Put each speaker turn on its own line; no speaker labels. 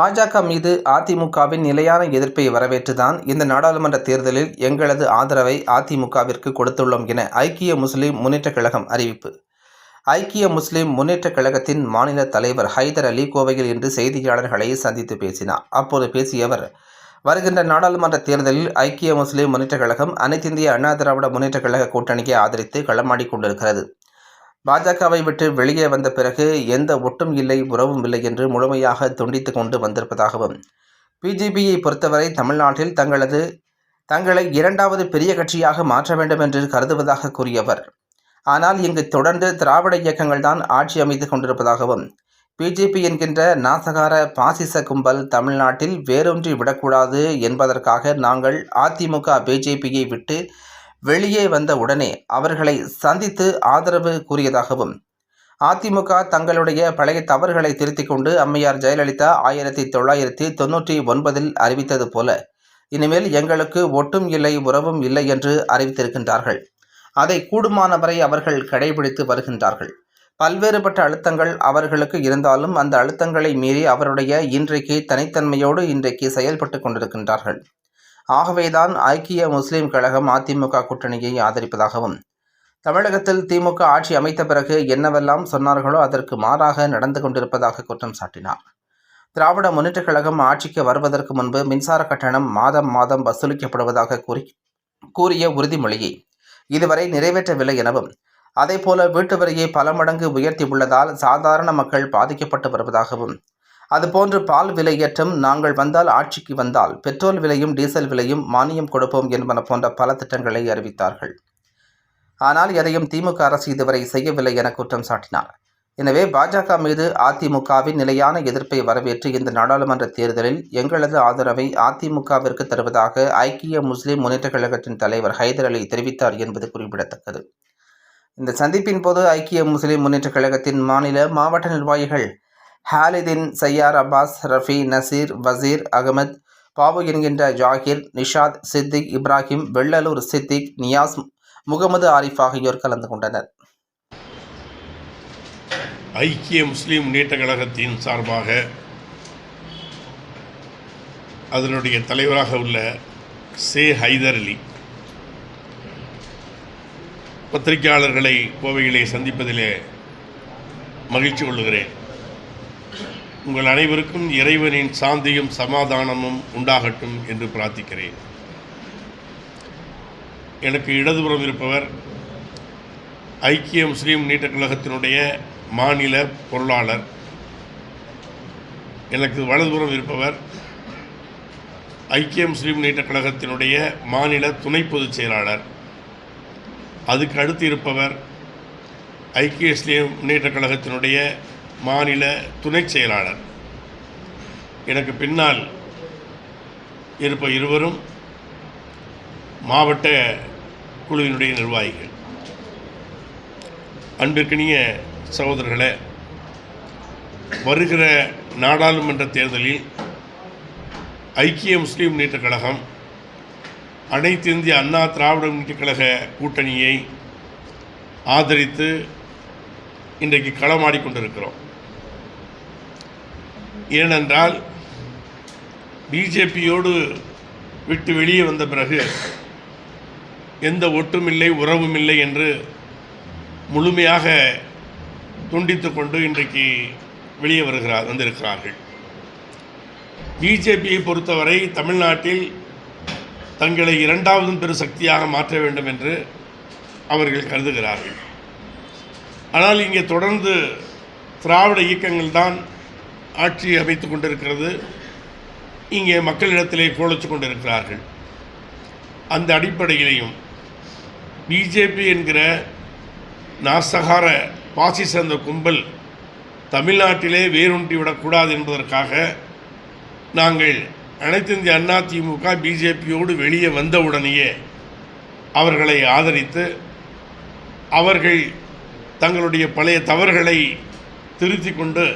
பாஜக மீது அதிமுகவின் நிலையான எதிர்ப்பை வரவேற்றுதான் இந்த நாடாளுமன்ற தேர்தலில் எங்களது ஆதரவை அதிமுகவிற்கு கொடுத்துள்ளோம் என ஐக்கிய முஸ்லிம் முன்னேற்றக் கழகம் அறிவிப்பு. ஐக்கிய முஸ்லிம் முன்னேற்றக் கழகத்தின் மாநில தலைவர் ஹைதர் அலி கோவையில் இன்று செய்தியாளர்களை சந்தித்து பேசினார். அப்போது பேசிய அவர் வருகின்ற நாடாளுமன்ற தேர்தலில் ஐக்கிய முஸ்லிம் முன்னேற்றக் கழகம் அனைத்திந்திய அண்ணா திராவிட முன்னேற்றக் கழக கூட்டணியை ஆதரித்து களமாடி கொண்டிருக்கிறது. பாஜகவை விட்டு வெளியே வந்த பிறகு எந்த ஒட்டும் இல்லை உறவும் இல்லை என்று முழுமையாக துண்டித்து கொண்டு வந்திருப்பதாகவும் பிஜேபியை பொறுத்தவரை தமிழ்நாட்டில் தங்களது தங்களை இரண்டாவது பெரிய கட்சியாக மாற்ற வேண்டும் என்று கருதுவதாக கூறியவர். ஆனால் இங்கு தொடர்ந்து திராவிட இயக்கங்கள் தான் ஆட்சி அமைத்து கொண்டிருப்பதாகவும் பிஜேபி என்கின்ற நாசகார பாசிச கும்பல் தமிழ்நாட்டில் வேரூன்றி விடக்கூடாது என்பதற்காக நாங்கள் அதிமுக பிஜேபியை விட்டு வெளியே வந்த உடனே அவர்களை சந்தித்து ஆதரவு கூறியதாகவும் அதிமுக தங்களுடைய பழைய தவறுகளை திருத்திக் கொண்டு அம்மையார் ஜெயலலிதா ஆயிரத்தி தொள்ளாயிரத்தி தொன்னூற்றி ஒன்பதில் அறிவித்தது போல இனிமேல் எங்களுக்கு ஒட்டும் இல்லை உறவும் இல்லை என்று அறிவித்திருக்கின்றார்கள். அதை கூடுமானவரை அவர்கள் கடைபிடித்து வருகின்றார்கள். பல்வேறுபட்ட அழுத்தங்கள் அவர்களுக்கு இருந்தாலும் அந்த அழுத்தங்களை மீறி அவருடைய இன்றைக்கு தனித்தன்மையோடு இன்றைக்கு செயல்பட்டு கொண்டிருக்கின்றார்கள். ஆகவேதான் ஐக்கிய முஸ்லீம் கழகம் அதிமுக கூட்டணியை ஆதரிப்பதாகவும் தமிழகத்தில் திமுக ஆட்சி அமைத்த பிறகு என்னவெல்லாம் சொன்னார்களோ அதற்கு மாறாக நடந்து கொண்டிருப்பதாக குற்றம் சாட்டினார். திராவிட முன்னேற்றக் கழகம் ஆட்சிக்கு வருவதற்கு முன்பு மின்சார கட்டணம் மாதம் மாதம் வசூலிக்கப்படுவதாக கூறி கூறிய உறுதிமொழியை இதுவரை நிறைவேற்றவில்லை எனவும் அதேபோல வீட்டு வரியை பல மடங்கு உயர்த்தி உள்ளதால் சாதாரண மக்கள் பாதிக்கப்பட்டு வருவதாகவும் அதுபோன்று பால் விலையேற்றம் நாங்கள் வந்தால் ஆட்சிக்கு வந்தால் பெட்ரோல் விலையும் டீசல் விலையும் மானியம் கொடுப்போம் என்பன போன்ற பல திட்டங்களை அறிவித்தார்கள். ஆனால் எதையும் திமுக அரசு இதுவரை செய்யவில்லை என குற்றம் சாட்டினார். எனவே பாஜக மீது அதிமுகவின் நிலையான எதிர்ப்பை வரவேற்று இந்த நாடாளுமன்ற தேர்தலில் எங்களது ஆதரவை அதிமுகவிற்கு தருவதாக ஐக்கிய முஸ்லிம் முன்னேற்ற கழகத்தின் தலைவர் ஹைதர் அலி தெரிவித்தார் என்பது குறிப்பிடத்தக்கது. இந்த சந்திப்பின் போது ஐக்கிய முஸ்லிம் முன்னேற்றக் கழகத்தின் மாநில மாவட்ட நிர்வாகிகள் ஹாலிதின் சையார் அப்பாஸ் ரஃபி நசீர் வசீர் அகமத் பாபு என்கின்ற ஜாகிர் நிஷாத் சித்திக் இப்ராஹிம் வெள்ளலூர் சித்திக் நியாஸ் முகமது ஆரிஃப் ஆகியோர் கலந்து கொண்டனர்.
ஐக்கிய முஸ்லீம் முன்னேற்ற கழகத்தின் சார்பாக அதனுடைய தலைவராக உள்ள சே ஹைதர் அலி பத்திரிகையாளர்களை கோவையிலே சந்திப்பதிலே மகிழ்ச்சி கொள்ளுகிறேன். உங்கள் அனைவருக்கும் இறைவனின் சாந்தியும் சமாதானமும் உண்டாகட்டும் என்று பிரார்த்திக்கிறேன். எனக்கு இடதுபுறம் இருப்பவர் ஐக்கிய முஸ்லீம் நீட்டக் கழகத்தினுடைய மாநில பொருளாளர். எனக்கு வலதுபுறம் இருப்பவர் ஐக்கிய முஸ்லீம் நீட்டக் கழகத்தினுடைய மாநில துணை பொதுச் செயலாளர். அதுக்கு அடுத்து இருப்பவர் ஐக்கிய முஸ்லீம் முன்னேற்ற கழகத்தினுடைய மாநில துணை செயலாளர். எனக்கு பின்னால் இருப்ப இருவரும் மாவட்ட குழுவினுடைய நிர்வாகிகள். அன்பிற்கினிய சகோதரர்களே வருகிற நாடாளுமன்ற தேர்தலில் ஐக்கிய முஸ்லீம் முன்னேற்ற கழகம் அனைத்து இந்திய அண்ணா திராவிட முன்னேற்ற கழக கூட்டணியை ஆதரித்து இன்றைக்கு களமாடிக்கொண்டிருக்கிறோம் ஏனென்றால் பிஜேபியோடு விட்டு வெளியே வந்த பிறகு எந்த ஒட்டுமில்லை உறவுமில்லை என்று முழுமையாக துண்டித்து கொண்டு இன்றைக்கு வெளியே வருகிறார் வந்திருக்கிறார்கள். பிஜேபியை பொறுத்தவரை தமிழ்நாட்டில் தங்களை இரண்டாவதும் பெரு சக்தியாக மாற்ற வேண்டும் என்று அவர்கள் கருதுகிறார்கள். ஆனால் இங்கே தொடர்ந்து திராவிட இயக்கங்கள் தான் ஆட்சி அமைத்து கொண்டிருக்கிறது. இங்கே மக்களிடத்திலே கோலச்சு கொண்டிருக்கிறார்கள். அந்த அடிப்படையிலையும் பிஜேபி என்கிற நாசகார பாசிச அந்த கும்பல் தமிழ்நாட்டிலே வேரூன்றி விடக்கூடாது என்பதற்காக நாங்கள் அனைத்து இந்திய அண்ணா திமுக பிஜேபியோடு வெளியே வந்தவுடனேயே அவர்களை ஆதரித்து அவர்கள் தங்களுடைய பழைய தவறுகளை திருத்தி கொண்டு